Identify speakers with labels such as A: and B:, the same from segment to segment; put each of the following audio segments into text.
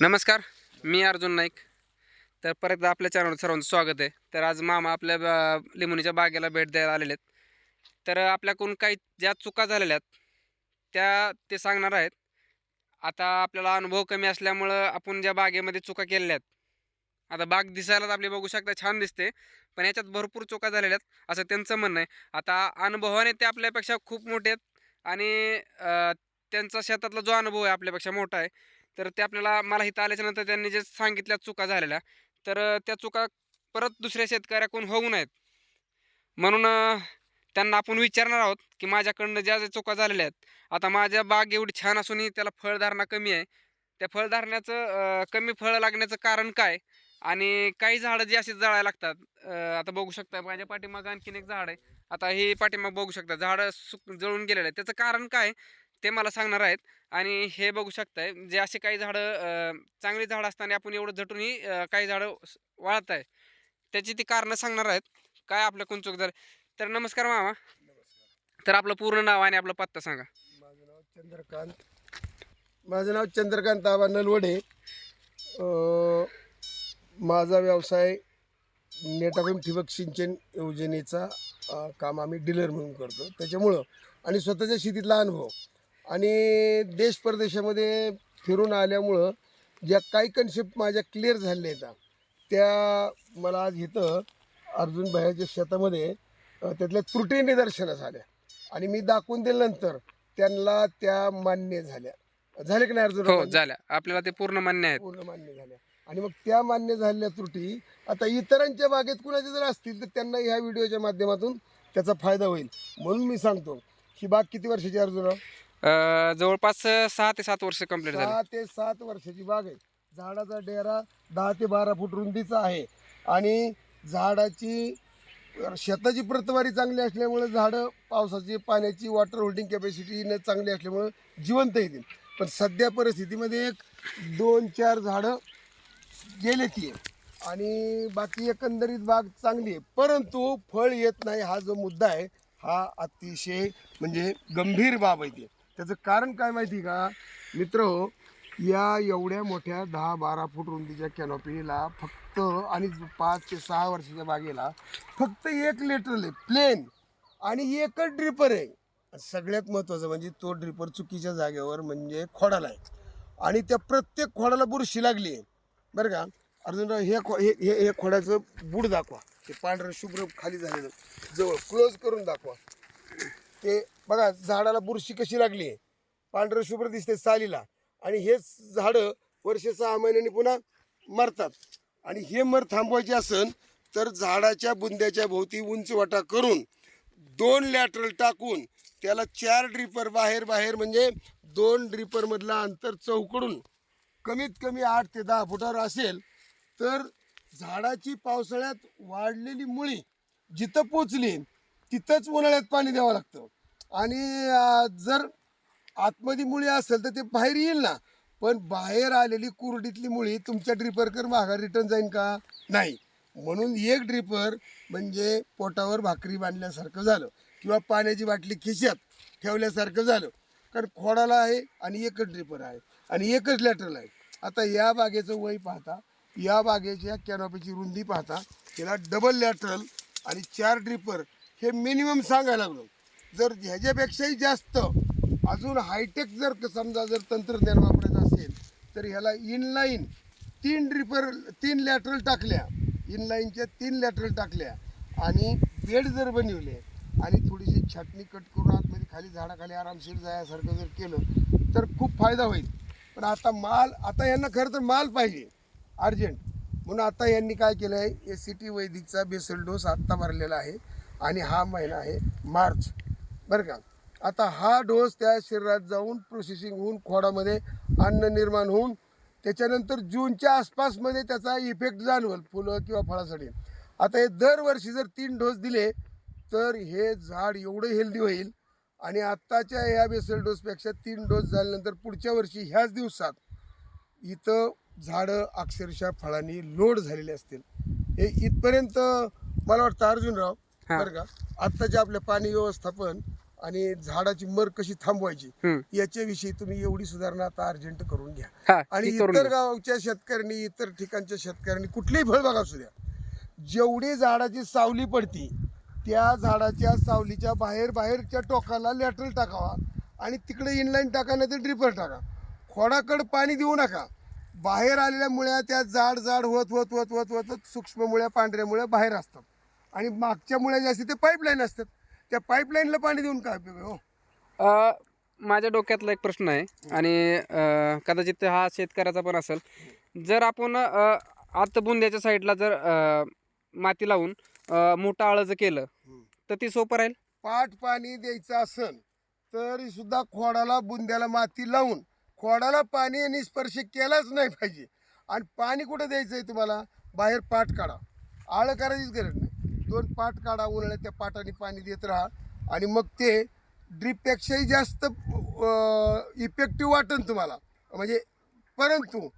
A: नमस्कार मी अर्जुन नाईक. तर परत एकदा आपल्या चॅनलवर सर्वांचं स्वागत आहे. तर आज मामा आपल्या बा- लिंबुनीच्या बागेला भेट द्यायला आलेले आहेत. तर आपल्याकडून काही ज्या चुका झालेल्या आहेत त्या ते सांगणार आहेत. आता आपल्याला अनुभव कमी असल्यामुळं आपण ज्या बागेमध्ये चुका केलेल्या आहेत आता बाग दिसायलाच आपली बघू शकता छान दिसते. पण याच्यात भरपूर चुका झालेल्या आहेत असं त्यांचं म्हणणं आहे. आता अनुभवाने ते आपल्यापेक्षा खूप मोठे आहेत आणि त्यांचा शेतातला जो अनुभव आहे आपल्यापेक्षा मोठा आहे. तर ते आपल्याला मला इथं आल्याच्यानंतर त्यांनी जे सांगितल्या चुका झालेल्या तर त्या चुका परत दुसऱ्या शेतकऱ्याकडून होऊ नयेत. म्हणून त्यांना आपण विचारणार आहोत की माझ्याकडनं ज्या ज्या चुका झालेल्या आहेत आता माझ्या बाग एवढी छान असूनही त्याला फळधारणा कमी आहे. त्या फळधारण्याचं कमी फळं लागण्याचं कारण काय? आणि काही झाडं जी अशीच जळायला लागतात आता बघू शकता माझ्या पाठीमागं आणखीन एक झाड आहे. आता ही पाठीमाग बघू शकता झाडं सुक जळून गेलेलं आहे. त्याचं कारण काय? ते मला सांगणार आहेत. आणि हे बघू शकताय जे असे काही झाडं चांगली झाडं असताना आपण एवढं झटूनही काही झाडं वाळत आहे त्याची ती कारणं सांगणार आहेत. काय चूक झाली तर नमस्कार मामा. तर आपलं पूर्ण नाव आणि आपला पत्ता सांगा.
B: माझं नाव चंद्रकांत. माझं नाव चंद्रकांत आबा नलवडे. माझा व्यवसाय नेटाकून ठिबक सिंचन योजनेचा काम आम्ही डीलर म्हणून करतो. त्याच्यामुळं आणि स्वतःच्या शेतीतला अनुभव. आणि देश परदेशामध्ये फिरून आल्यामुळं ज्या काही कन्सेप्ट माझ्या क्लिअर झालेल्या आहेत. त्या मला आज इथं अर्जुन भायाच्या शेतामध्ये त्यातल्या त्रुटी निदर्शनास आल्या आणि मी दाखवून दिल्यानंतर त्यांना त्या मान्य झाल्या. झाले की नाही अर्जुन
A: हो झाल्या. आपल्याला ते पूर्ण मान्य आहेत.
B: पूर्ण मान्य झाल्या. आणि मग त्या मान्य झालेल्या त्रुटी आता इतरांच्या बागेत कुणाच्या जर असतील तर त्यांना ह्या व्हिडिओच्या माध्यमातून त्याचा फायदा होईल. म्हणून मी सांगतो ही बाग किती वर्षाची अर्जुन
A: जवळपास सहा ते सात वर्ष कंप्लीट झाली.
B: सहा ते सात वर्षाची बाग आहे. झाडाचा डेरा दहा ते बारा फूट रुंदीचा आहे. आणि झाडाची शेताची प्रतवारी चांगली असल्यामुळे झाडं पावसाची पाण्याची वॉटर होल्डिंग कॅपॅसिटीनं चांगली असल्यामुळं जिवंत येतील पण सध्या परिस्थितीमध्ये एक दोन चार झाडं गेले ती आणि बाकी एकंदरीत बाग चांगली आहे. परंतु फळ येत नाही हा जो मुद्दा आहे हा अतिशय म्हणजे गंभीर बाब आहे ती. त्याचं कारण काय माहिती का? मित्र या एवढ्या मोठ्या दहा बारा फूट रुंदीच्या कॅनॉपीला फक्त आणि पाच ते सहा वर्षाच्या बागेला फक्त एक लेटर आहे प्लेन आणि एकच ड्रिपर आहे. सगळ्यात महत्त्वाचं म्हणजे तो ड्रिपर चुकीच्या जागेवर म्हणजे खोडाला आहे. आणि त्या प्रत्येक खोडाला बुरशी लागली आहे. बरं का? अर्जुनराव हे खो हे हे हे खोडाचं बूड दाखवा. ते पांढरं शुभ्र खाली झालेलं. जवळ क्लोज करून दाखवा. ते बघा झाडाला बुरशी कशी लागली आहे? पांढरं शुभ्र दिसते सालीला. आणि हेच झाडं वर्ष सहा महिन्यांनी पुन्हा मरतात. आणि हे मर थांबवायचे असेल तर झाडाच्या बुंद्याच्या भोवती उंच वाटा करून दोन लॅटरल टाकून त्याला चार ड्रिपर बाहेर बाहेर म्हणजे दोन ड्रिपरमधला अंतर चौकडून कमीत कमी आठ ते दहा फुटावर असेल तर झाडाची पावसाळ्यात वाढलेली मुळी जिथं पोचली तिथंच उन्हाळ्यात पाणी द्यावं लागतं. आणि जर आतमध्ये मुळी असेल तर ते बाहेर येईल ना. पण बाहेर आलेली कुरडीतली मुळी तुमच्या ड्रिपरकर माघार रिटर्न जाईन का? नाही. म्हणून एक ड्रिपर म्हणजे पोटावर भाकरी बांधल्यासारखं झालं किंवा पाण्याची बाटली खिशात ठेवल्यासारखं झालं. कारण खोडाला आहे आणि एकच ड्रिपर आहे आणि एकच लॅटरल आहे. आता या बागेचं वय पाहता या बागेच्या कॅनॉपीची रुंदी पाहता तिला डबल लॅटरल आणि चार ड्रिपर हे मिनिमम सांगायला लागलो. जर ह्याच्यापेक्षाही जास्त अजून हायटेक जर समजा जर तंत्रज्ञान वापरायचं असेल तर ह्याला इनलाईन तीन ड्रिपर तीन लॅटरल टाकल्या. इनलाईनच्या तीन लॅटरल टाकल्या. आणि बेड जर बनवले आणि थोडीशी छाटणी कट करून आतमध्ये खाली झाडाखाली आरामशीर जायासारखं जर केलं तर खूप फायदा होईल. पण आता माल आता यांना खरं तर माल पाहिजे. अर्जंट. म्हणून आता यांनी काय केलं आहे ए सी टी वैदिकचा बेसल डोस आत्ता भरलेला आहे. आणि हा महिना आहे मार्च. बरं का? आता हा डोस त्या शरीरात जाऊन प्रोसेसिंग होऊन खोडामध्ये अन्न निर्माण होऊन त्याच्यानंतर जूनच्या आसपासमध्ये त्याचा इफेक्ट जाणवल फुलं किंवा फळासाठी. आता हे दरवर्षी जर तीन डोस दिले तर हे झाड एवढं हेल्दी होईल आणि आत्ताच्या ह्या बेसल डोसपेक्षा तीन डोस झाल्यानंतर पुढच्या वर्षी ह्याच दिवसात इथं झाडं अक्षरशः फळांनी लोड झालेले असतील. हे इथपर्यंत मला वाटतं अर्जुनराव
A: हा.
B: बरं का आत्ताचे आपले पाणी व्यवस्थापन आणि झाडाची मर कशी थांबवायची
A: हम्म.
B: याच्याविषयी तुम्ही एवढी सुधारणा आता अर्जंट करून घ्या
A: हा
B: आणि
A: ती करून
B: इतर
A: घेऊ.
B: गावच्या शेतकऱ्यांनी इतर ठिकाणच्या शेतकऱ्यांनी कुठलीही फळबाग असू द्या जेवढी झाडाची सावली पडती त्या झाडाच्या सावलीच्या बाहेर बाहेरच्या टोकाला लॅटरल टाकावा आणि तिकडे इनलाईन टाका नाही तर ड्रिपर टाका खोडाकडे पाणी देऊ नका बाहेर आलेल्या मुळ्या त्या जाड जाड होत होत होत होत होत होत सूक्ष्म मुळ्या पांढऱ्या मुळ्या बाहेर असतात आणि मागच्या मुळ्या ज्या असतात ते पाईपलाईन असतात. त्या पाईपलाईनला पाणी देऊन काय उपयोग आहे, हो?
A: अ, माझ्या डोक्यातला एक प्रश्न आहे आणि अ, कदाचित हा शेतकऱ्याचा पण असेल. जर आपण अ, आत बुंद्याच्या साईडला जर अ, माती लावून अ, मोठं आळं जर केलं तर ती सोपं राहील?
B: पाट पाणी द्यायचं असन तरी सुद्धा खोडाला बुंद्याला माती लावून खोडाला पाणी आणि स्पर्श केलाच नाही पाहिजे. आणि पाणी कुठं द्यायचं आहे तुम्हाला? बाहेर पाट काढा. आळं करायचीच गरज नाही. दोन पाट काढा उन्हाळ्यात त्या पाटाने पाणी देत राहा. आणि मग ते ड्रीपपेक्षाही जास्त इफेक्टिव्ह वाटेल तुम्हाला. म्हणजे परंतु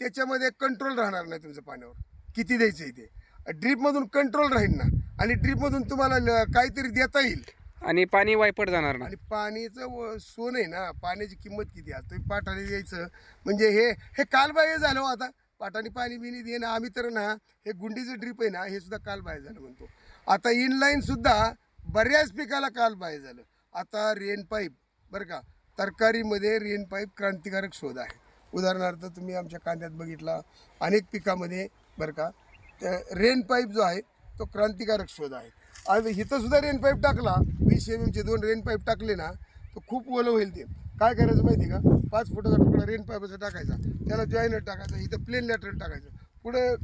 B: त्याच्यामध्ये कंट्रोल राहणार नाही तुमचं पाण्यावर. किती द्यायचं आहे ते? ड्रीपमधून कंट्रोल राहील ना. आणि ड्रीपमधून तुम्हाला काहीतरी देता येईल.
A: आणि पाणी वायपट जाणार नाही.
B: आणि पाणीचं सोन आहे ना पाण्याची किंमत किती आहे? तुम्ही पाटाने द्यायचं. म्हणजे हे हे कालबाह्य झालं हो आता. पाटाने पाणी बिनी देणं आम्ही तर ना हे गुंडीचं ड्रीप आहे ना हे सुद्धा काल बाय झालं म्हणतो. आता इनलाईन सुद्धा बऱ्याच पिकाला कालबाह्य झालं. आता रेन पाईप बरं का? तरकारीमध्ये रेन पाईप क्रांतिकारक शोध आहे. उदाहरणार्थ तुम्ही आमच्या कांद्यात बघितला अनेक पिकामध्ये बरं का? रेन पाईप जो आहे तो क्रांतिकारक शोध आहे. आणि इथंसुद्धा रेन पाईप टाकला. वीस एम एमचे दोन रेन पाईप टाकले ना तो खूप ओलं होईल ते. काय करायचं माहिती आहे का? पाच फुटाचा तुकडा रेन पाईपचा टाकायचा. त्याला जॉईनर टाकायचा. इथं प्लेन लॅटरल टाकायचं. पुढे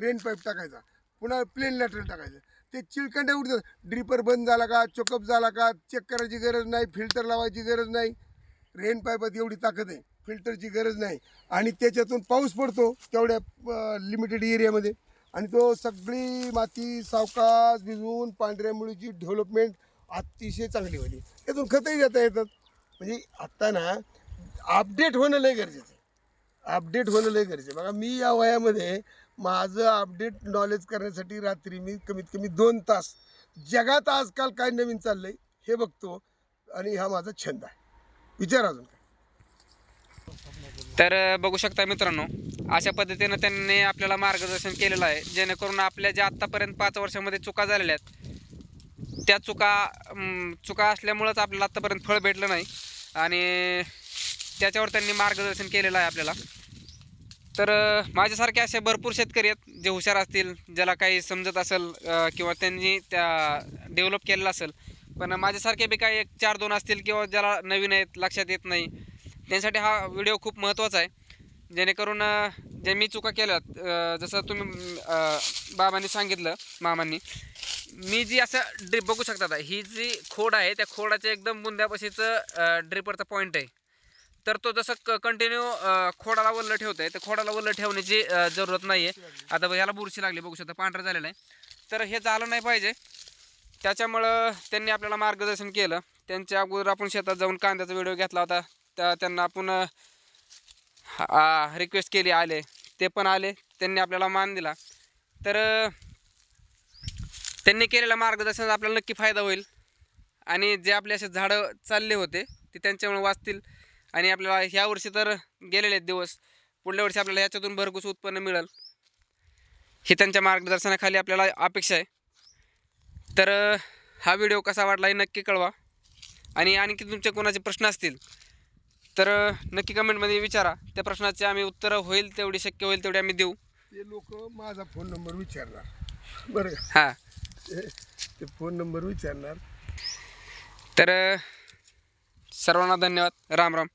B: रेन पाईप टाकायचा. पुन्हा प्लेन लॅटरल टाकायचं. ते चिळकंडे उडतात. ड्रिपर बंद झाला का? चोकअप झाला का? चेक करायची गरज नाही. फिल्टर लावायची गरज नाही. रेन पाईपात एवढी ताकद आहे. फिल्टरची गरज नाही. आणि त्याच्यातून पाऊस पडतो तेवढ्या लिमिटेड एरियामध्ये आणि तो सगळी माती सावकाश भिजवून पांढऱ्या मुळीची डेव्हलपमेंट अतिशय चांगली होती. त्यातून खतही जाता येतात. म्हणजे आत्ता ना अपडेट होणं लय गरजेचं आहे. अपडेट होणं लय गरजेचं आहे. बघा मी या वयामध्ये माझं अपडेट नॉलेज करण्यासाठी रात्री मी कमीत कमी दोन तास जगात आजकाल काय नवीन चाललं आहे हे बघतो आणि हा माझा छंद आहे. विचार अजून काय?
A: तर बघू शकता मित्रांनो अशा पद्धतीनं त्यांनी आपल्याला मार्गदर्शन केलेलं आहे. जेणेकरून आपल्या ज्या आत्तापर्यंत पाच वर्षामध्ये चुका झालेल्या आहेत त्या चुका चुका असल्यामुळंच आपल्याला आत्तापर्यंत फळ भेटलं नाही. आणि त्याच्यावर त्यांनी मार्गदर्शन केलेलं आहे आपल्याला. तर माझ्यासारखे असे भरपूर शेतकरी आहेत जे हुशार असतील ज्याला काही समजत असेल किंवा त्यांनी त्या डेव्हलप केलेलं असेल. पण माझ्यासारखे बी काही एक चार दोन असतील किंवा ज्याला नवीन आहेत लक्षात येत नाही त्यांसाठी हा व्हिडिओ खूप महत्त्वाचा आहे. जेणेकरून जे मी चुका केल्यात जसं तुम्ही बाबांनी सांगितलं मामांनी मी जी असं ड्रिप बघू शकता आता, ही जी खोड आहे त्या खोडाच्या एकदम बुंद्यापाशीचं ड्रिपरचा पॉईंट आहे. तर तो जसं क कंटिन्यू खोडाला वल्ल ठेवत आहे तर खोडाला वल्ल ठेवण्याची जरूरत नाही आहे आता बघ, ह्याला बुरशी लागली बघू शकता पांढरं झालेलं आहे. तर हे झालं नाही पाहिजे. त्याच्यामुळं त्यांनी आपल्याला मार्गदर्शन केलं. त्यांच्या अगोदर आपण शेतात जाऊन कांद्याचा व्हिडिओ घेतला होता. त्या त्यांना आपण रिक्वेस्ट केली आले. ते पण आले. त्यांनी आपल्याला मान दिला. तर त्यांनी केलेल्या मार्गदर्शनाचा आपल्याला नक्की फायदा होईल. आणि जे आपले असे झाडं चालले होते ते त्यांच्यामुळे वाचतील. आणि आपल्याला ह्या वर्षी तर गेलेले आहेत दिवस. पुढल्या वर्षी आपल्याला ह्याच्यातून भरघूस उत्पन्न मिळेल. ही त्यांच्या मार्गदर्शनाखाली आपल्याला अपेक्षा आहे. तर हा व्हिडिओ कसा वाटला हे नक्की कळवा. आणि आणखी तुमचे कोणाचे प्रश्न असतील तर नक्की कमेंटमध्ये विचारा. त्या प्रश्नाचे आम्ही उत्तरं होईल तेवढी शक्य होईल तेवढी आम्ही देऊ.
B: ते लोक माझा फोन नंबर विचारणार. बरं.
A: हां.
B: ते- फोन नंबर विचारणार.
A: तर सर्वांना धन्यवाद. राम राम.